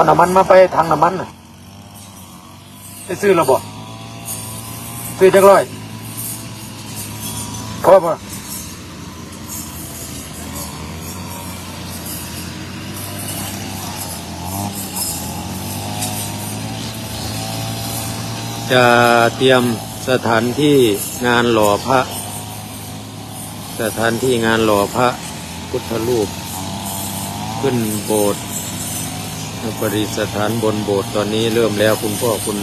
เอาน้ำมันมาไปทางน้ำมันน่ะไปซื้อระบบซื้อจักร้อยพอปะจะเตรียมสถานที่งานหล่อพระ สถานที่งานหล่อพระพุทธรูป ขึ้นโบสถ์ ประดิษฐานบนโบสถ์ตอนนี้เริ่มแล้วคุณพ่อคุณ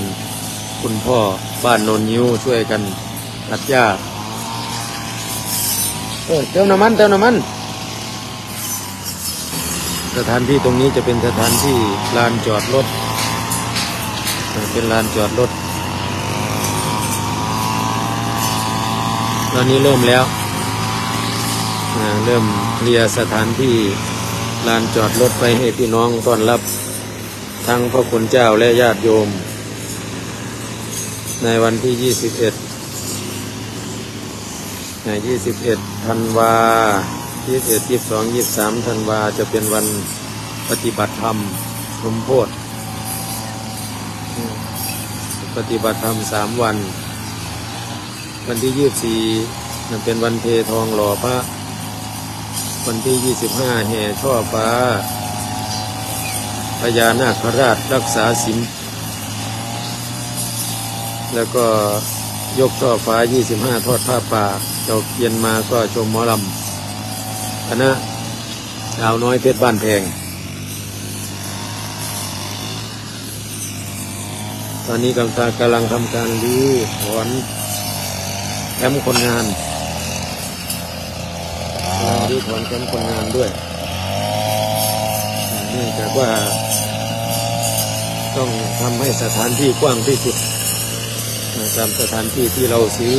คุณพ่อบ้านโนนยิ้วช่วยกันตัดหญ้าเออเติมน้ำมันเติมน้ำมัน สถานที่ตรงนี้จะเป็นสถานที่ลานจอดรถเออเป็นลานจอดรถตอนนี้เริ่มแล้วเริ่มเคลียสถานที่ลานจอดรถไปให้พี่น้องต้อนรับ ทั้งพระคุณเจ้าและญาติโยม ในวันที่ 21 ใน 21 ธันวา 21 22 23 ธันวาจะเป็นวันปฏิบัติธรรมสมโพธปฏิบัติธรรมสามวัน วันที่ยี่สี่นั่นเป็นวันเททองหล่อพระ วันที่ยี่สิบห้าแห่ช่อฟ้า พญานาคราชรักษาศีลแล้วก็ยกช่อฟ้ายี่สิบห้าทอดผ้าป่าเจ้าเย็นมาก็ชมหมอลำคณะดาวน้อยเพชรบ้านแพง ตอนนี้กำลังกำลังทำการรื้อถอนแคมป์คนงานราดูถอนแคมป์คนงานด้วย นื่องจากว่าต้องทำให้สถานที่กว้างที่สุดตามสถานที่ที่เราซื้อ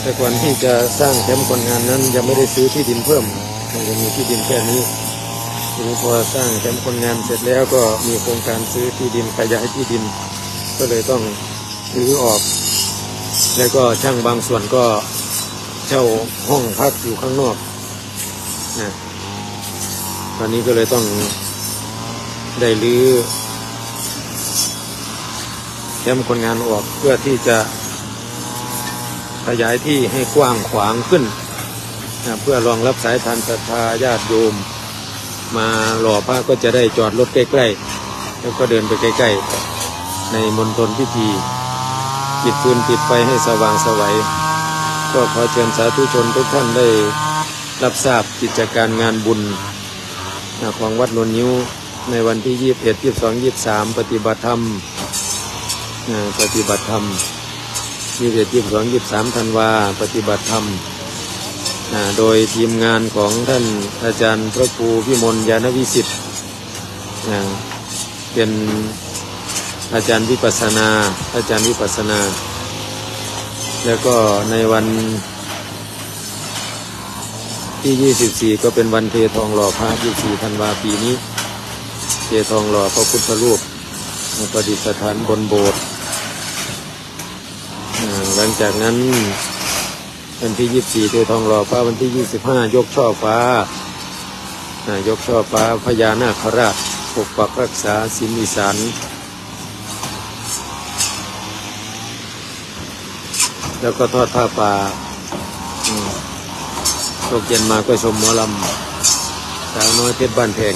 แต่ก่อนที่จะสร้างแคมป์คนงานนั้นยังไม่ได้ซื้อที่ดินเพิ่มมันจะมีที่ดินแค่นี้ทีนี้พอสร้างแคมป์คนงานเสร็จแล้วก็มีโครงการซื้อที่ดินขยายที่ดิน ก็เลยต้องซื้อออก แล้วก็ช่างบางส่วนก็เช่าห้องพักอยู่ข้างนอกนะ ตอนนี้ก็เลยต้องได้รื้อแคมป์คนงานออกเพื่อที่จะขยายที่ให้กว้างขวางขึ้นนะเพื่อรองรับสายทานศรัทธาญาติโยม มาหล่อพระก็จะได้จอดรถใกล้ๆ แล้วก็เดินไปใกล้ๆ ในมณฑลพิธีปิดฟืนปิดไฟให้สว่างสวัยก็ขอเชิญสาธุชนทุกท่านได้รับทราบกิจการงานบุญ ของวัดนนิ้วในวันที่21 22 23ปฏิบัติธรรมปฏิบัติธรรม21 22 23ธันวาปฏิบัติธรรมโดยทีมงานของท่านอาจารย์พระครูพิมลยานวิสิทธิ์เป็นอาจารย์วิปัสนา อาจารย์วิปัสนา แล้วก็ในวัน ที่ 24 ก็เป็นวันเททองหล่อพระ24ธันวาปีนี้ เททองหล่อพระพุทธรูปประดิษฐานบนโบสถ์หลังจากนั้นวันที่ 24 เททองหล่อพระวันที่ 25 ยกช่อฟ้ายกช่อฟ้าพญานาคราชปกปักรักษาสินอีสานแล้วก็ทอดผ้าป่า ตกเย็นมาก็ชมหมอลำสาวน้อยเพชรบ้านแพง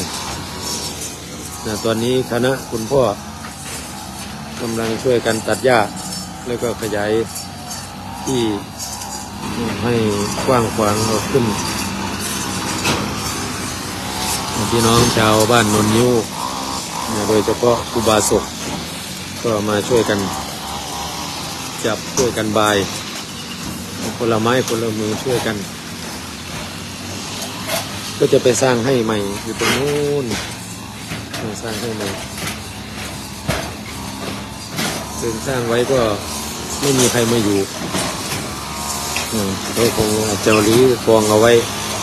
นะตอนนี้คณะคุณพ่อกำลังช่วยกันตัดหญ้า แล้วก็ขยายที่ให้กว้างขวางออกขึ้นพี่น้องชาวบ้านนนยิ้วนะโดยเฉพาะครูบาศกก็มาช่วยกัน จับช่วยกันบายคนละไม้คนละมือช่วยกัน ก็จะไปสร้างให้ใหม่อยู่ตรงนู้นสร้างให้ใหม่ซึ่งสร้างไว้ก็ไม่มีใครมาอยู่อืมก็คงเจ้าลีกองเอาไว้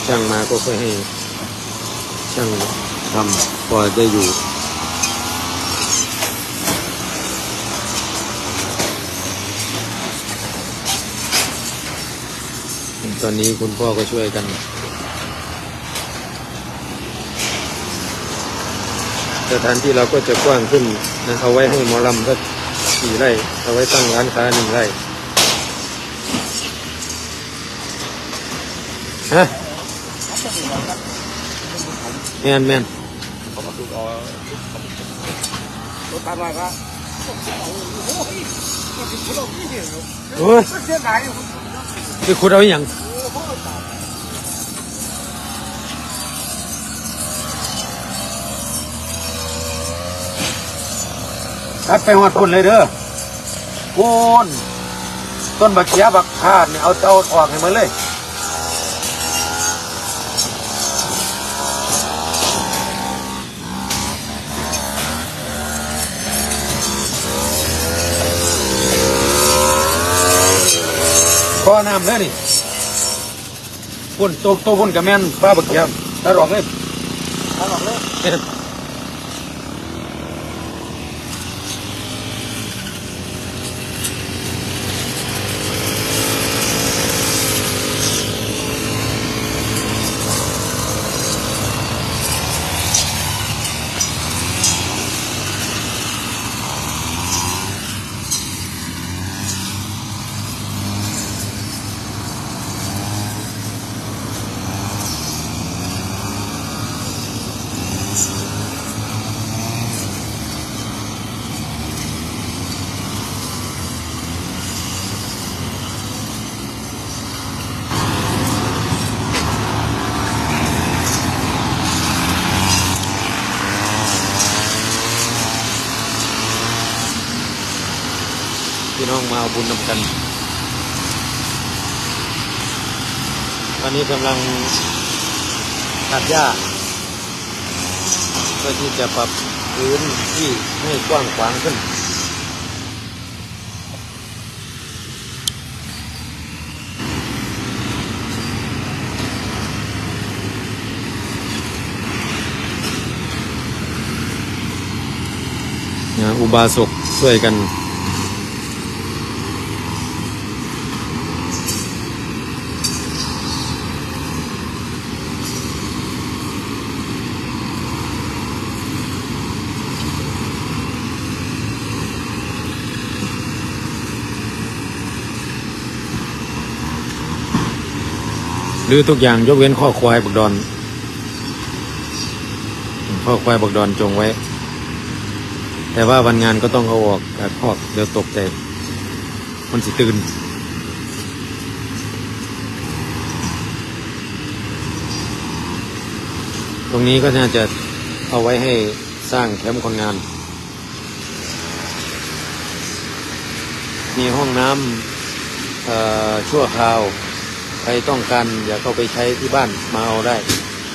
ช่างมาก็ค่อยให้ ช่างทำพอได้อยู่ตอนนี้คุณพ่อก็ช่วยกัน สถานที่เราก็จะกว้างขึ้นนะเอาไว้ให้หมอลำสักสี่ไร่ เอาไว้ตั้งร้านค้าหนึ่งไร่ฮะแมนแมนเขามาดูเอารถตามมาครับโอ้ยเสียดายคือคุณเอาอหย่าง ตัดไปหอดพุ่นเลยเด้อพูนต้นบักเขียบักพาดเนี่ยเอาเอาออกให้มันเลยพอน้ำเลยนี่พุ่นตัวตัวพุ่นกับแม่นป้าบักเขียตัดออกเลยตัดออกเลย แม่นพี่น้องมาเอาบุญนำกัน ตอนนี้กำลังตัดหญ้าเพื่อที่จะปรับพื้นที่ให้กว้างขวางขึ้นนะอุบาสกช่วยกัน หรือทุกอย่างยกเว้นข้อควายบักดอน ข้อควายบักดอนจงไว้ แต่ว่าวันงานก็ต้องเอาออกจากคอกเดี๋ยวตกใจมันสิตื่นตรงนี้ก็น่าจะเอาไว้ให้สร้างแคมป์คนงาน มีห้องน้ำเอ่อชั่วคราว ใครต้องการอยากเข้าไปใช้ที่บ้านมาเอาได้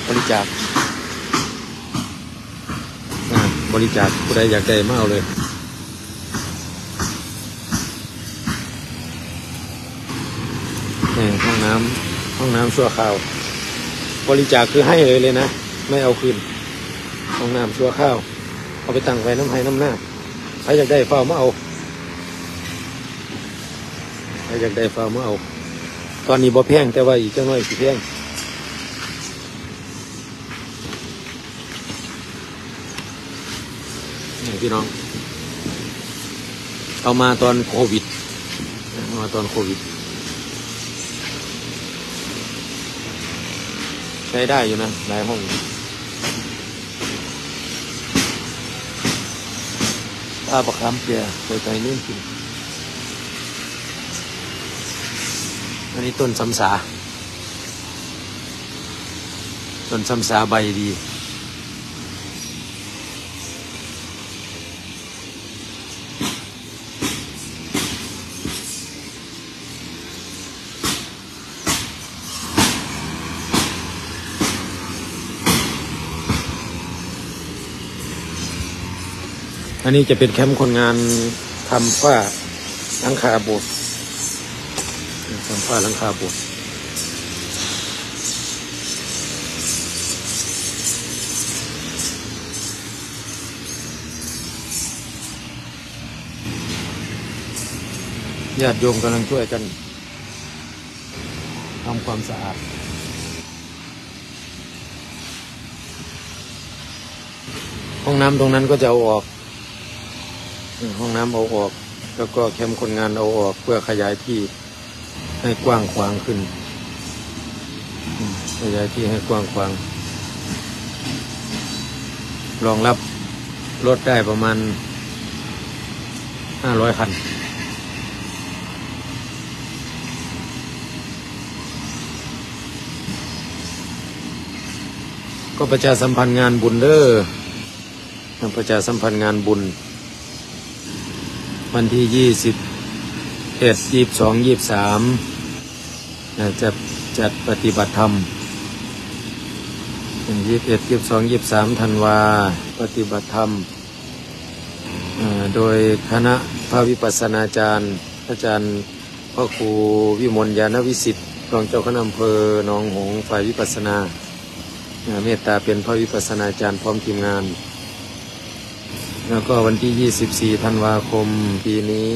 บริจาคบริจาคผู้ใดอยากได้มาเอาเลยนี่ห้องน้ำห้องน้ำชั่วคราว บริจาคคือให้เลยเลยนะ ไม่เอาคืน ห้องน้ำชั่วคราว เอาไปตั้งไว้น้ำให้น้ำหน้าใครอยากได้เฝ้ามาเอาใครอยากได้เฝ้ามาเอา ตอนนี้บ่แพงแต่ว่าอีกจังน้อยสิแพงนี่พี่น้อง เอามาตอนโควิดเอามาตอนโควิด ใช้ได้อยู่นะหลายห้องถ้าประคำเปียไปไปนู่นกิน อันนี้ต้นสำสา ต้นสำสาใบดี อันนี้จะเป็นแคมป์คนงานทำฝ้าหลังคาโบสถ์ ฝ้าหลังคาโบสถ์ญาติโยมกำลังช่วยกันทำความสะอาด ห้องน้ำตรงนั้นก็จะเอาออก ห้องน้ำเอาออก แล้วก็แคมป์คนงานเอาออกเพื่อขยายที่ ให้กว้างขวางขึ้นขยายที่ให้กว้างขวาง รองรับรถได้ประมาณห้าร้อยคัน ก็ประชาสัมพันธ์งานบุญเด้อประชาสัมพันธ์งานบุญ วันที่ยี่สิบเอ็ดยี่สองยี่สาม จะจัดปฏิบัติธรรมยี่สิบเอ็ดยี่สิบสองยี่สิบสามธันวาปฏิบัติธรรม โดยคณะพระวิปัสสนาจารย์ อาจารย์พ่อครูวิมลยานวิสิทธิ์รองเจ้าคณะอำเภอหนองหงฝ่ายวิปัสสนา เมตตาเป็นพระวิปัสสนาจารย์พร้อมทีมงาน แล้วก็วันที่ 24 ธันวาคมปีนี้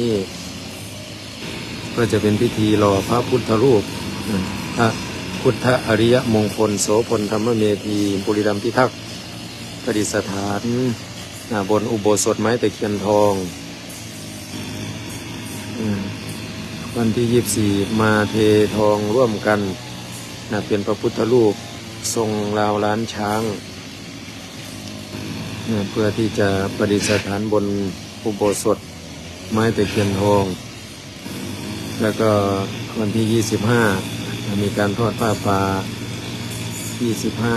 ก็จะเป็นพิธีรอพระพุทธรูป อืมพระพุทธอริยมงคลโสพลธรรมเมธีบุรีรัมพิทักษ์ประดิษฐานบนอุโบสถไม้ตะเคียนทองวันที่24มาเททองร่วมกันนะเป็นพระพุทธรูปทรงราวล้านช้างเนี่ยเพื่อที่จะประดิษฐานบนอุโบสถไม้ตะเคียนทอง แล้วก็วันที่25 มีการทอดผ้าป่า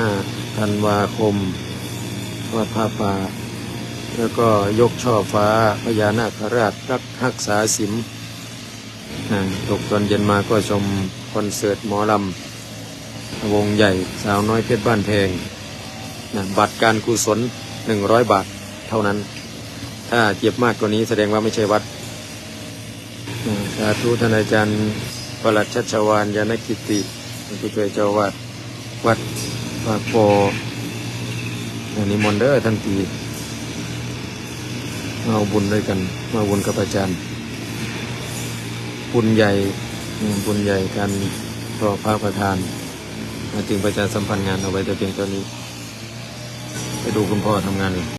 25ธันวาคม ทอดผ้าป่า แล้วก็ยกช่อฟ้าพญานาคราชรักรักษาสิมตกตอนเย็นมาก็ชมคอนเสิร์ตหมอลำ วงใหญ่สาวน้อยเพชรบ้านแพงบัตรการกุศลหนึ่งร้อยบาทเท่านั้น ถ้าเจ็บมากกว่านี้แสดงว่าไม่ใช่วัดสาธุท่านอาจารย์ ประหลัดชัชวานยานกิติผู้ช่วยเจ้าวัดวัดปากโปนนี้มนต์เด้อท่านตีมาเอาบุญด้วยกันมาบุญกับอาจารย์ บุญใหญ่บุญใหญ่การต่อพระประธานมาจึงประชาสัมพันธ์งานเอาไว้แต่เพียงเท่านี้ ไปดูคุณพ่อทำงานเลย